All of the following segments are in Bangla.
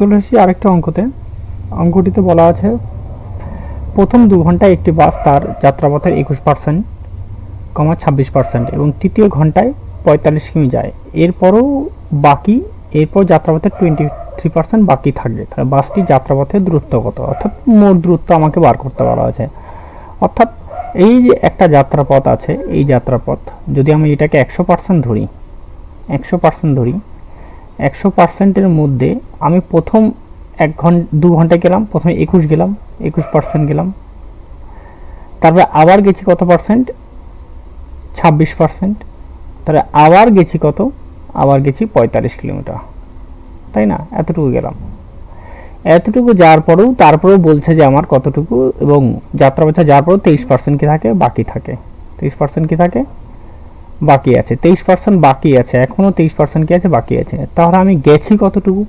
চলে এসেছি আরেকটা অঙ্কতে। অঙ্কটিতে বলা আছে, প্রথম দু ঘন্টায় একটি বাস তার যাত্রাপথের একুশ পার্সেন্ট কমা ছাব্বিশ পার্সেন্ট এবং তৃতীয় ঘন্টায় পঁয়তাল্লিশ কিমি যায়। এরপরও বাকি, এরপর যাত্রাপথের টোয়েন্টি থ্রি পার্সেন্ট বাকি থাকবে। তাহলে বাসটি যাত্রাপথের দূরত্ব কত অর্থাৎ মোট দূরত্ব আমাকে বার করতে বলা আছে অর্থাৎ এই যে একটা যাত্রাপথ আছে, এই যাত্রাপথ, যদি আমি এটাকে একশো পার্সেন্ট ধরি, একশো পার্সেন্ট ধরি, একশো পার্সেন্টের মধ্যে আমি প্রথম এক ঘণ্টা দু ঘন্টায় গেলাম, প্রথমে একুশ গেলাম, একুশ পার্সেন্ট গেলাম। তারপরে আবার গেছি কত পার্সেন্ট ছাব্বিশ পার্সেন্ট তাহলে আবার গেছি কত? আবার গেছি পঁয়তাল্লিশ কিলোমিটার। তাই না? এতটুকু গেলাম। এতটুকু যাওয়ার পরেও তারপরেও বলছে যে আমার কতটুকু এবং যাত্রা পথে যাওয়ার পরেও তেইশ পার্সেন্ট কি থাকে? বাকি থাকে। তেইশ পার্সেন্ট কি থাকে? বাকি আছে। তেইশ পার্সেন্ট বাকি আছে। এখনও তেইশ পার্সেন্ট কি আছে? বাকি আছে। তাহলে আমি গেছি কতটুকু?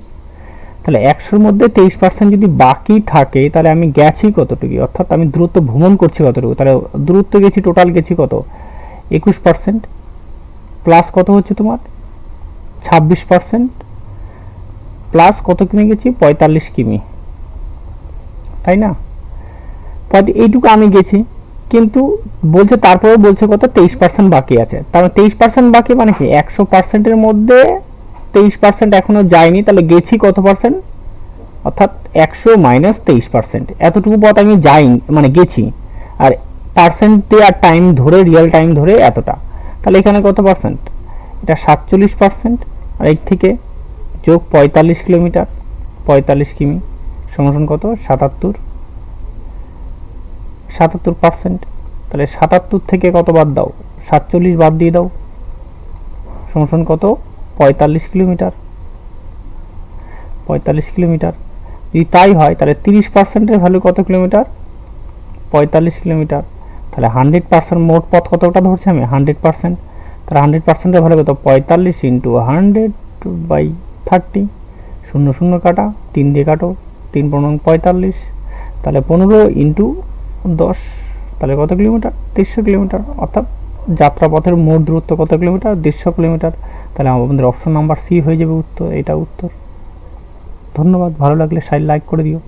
তাহলে একশোর মধ্যে তেইশ পার্সেন্ট যদি বাকি থাকে, তাহলে আমি গেছি কতটুকু? অর্থাৎ আমি দূরত্ব ভ্রমণ করছি কতটুকু? তাহলে দূরত্ব গেছি টোটাল গেছি কত? একুশ পার্সেন্ট প্লাস কত হচ্ছে তোমার? ছাব্বিশ পার্সেন্ট প্লাস কত কিমি গেছি? পঁয়তাল্লিশ কিমি। তাই না? এইটুকু আমি গেছি। কিন্তু বলছে, তারপরেও বলছে কত? তেইশ পার্সেন্ট বাকি আছে। তাহলে তেইশ পার্সেন্ট বাকি মানে কি? একশো পার্সেন্টের মধ্যে তেইশ পার্সেন্ট এখনও যায়নি, তাহলে গেছি কত পার্সেন্ট অর্থাৎ একশো মাইনাস তেইশ পার্সেন্ট এতটুকু পথ আমি যাইনি মানে গেছি। আর পার্সেন্টে আর টাইম ধরে রিয়েল টাইম ধরে এতটা। তাহলে এখানে কত পার্সেন্ট এটা সাতচল্লিশ পার্সেন্ট আর এর থেকে যোগ পঁয়তাল্লিশ কিলোমিটার। পঁয়তাল্লিশ কিমি। সমান কত? সাতাত্তর। সাতাত্তর পার্সেন্ট তাহলে সাতাত্তর থেকে কত বাদ দাও? সাতচল্লিশ বাদ দিয়ে দাও। সমান কত? পঁয়তাল্লিশ কিলোমিটার। পঁয়তাল্লিশ কিলোমিটার। যদি তাই হয়, তাহলে তিরিশ পার্সেন্টের ভ্যালু কত কিলোমিটার? পঁয়তাল্লিশ কিলোমিটার। তাহলে হান্ড্রেড পার্সেন্ট মোট পথ কতটা ধরছি আমি? হান্ড্রেড পার্সেন্ট তাহলে হান্ড্রেড পার্সেন্টের ভ্যালু কত? পঁয়তাল্লিশ ইন্টু হান্ড্রেড বাই থার্টি শূন্য শূন্য কাটা, তিন দিয়ে কাটো, তিন পনেরো পঁয়তাল্লিশ। তাহলে পনেরো ইন্টু দশ। তাহলে কত কিলোমিটার? দেড়শো কিলোমিটার। অর্থাৎ যাত্রাপথের মোট দূরত্ব কত কিলোমিটার? দেড়শো কিলোমিটার। তাহলে আমাদের অপশন নাম্বার সি হয়ে যাবে উত্তর এটা উত্তর। ধন্যবাদ, ভালো লাগলে সাইড লাইক করে দিও।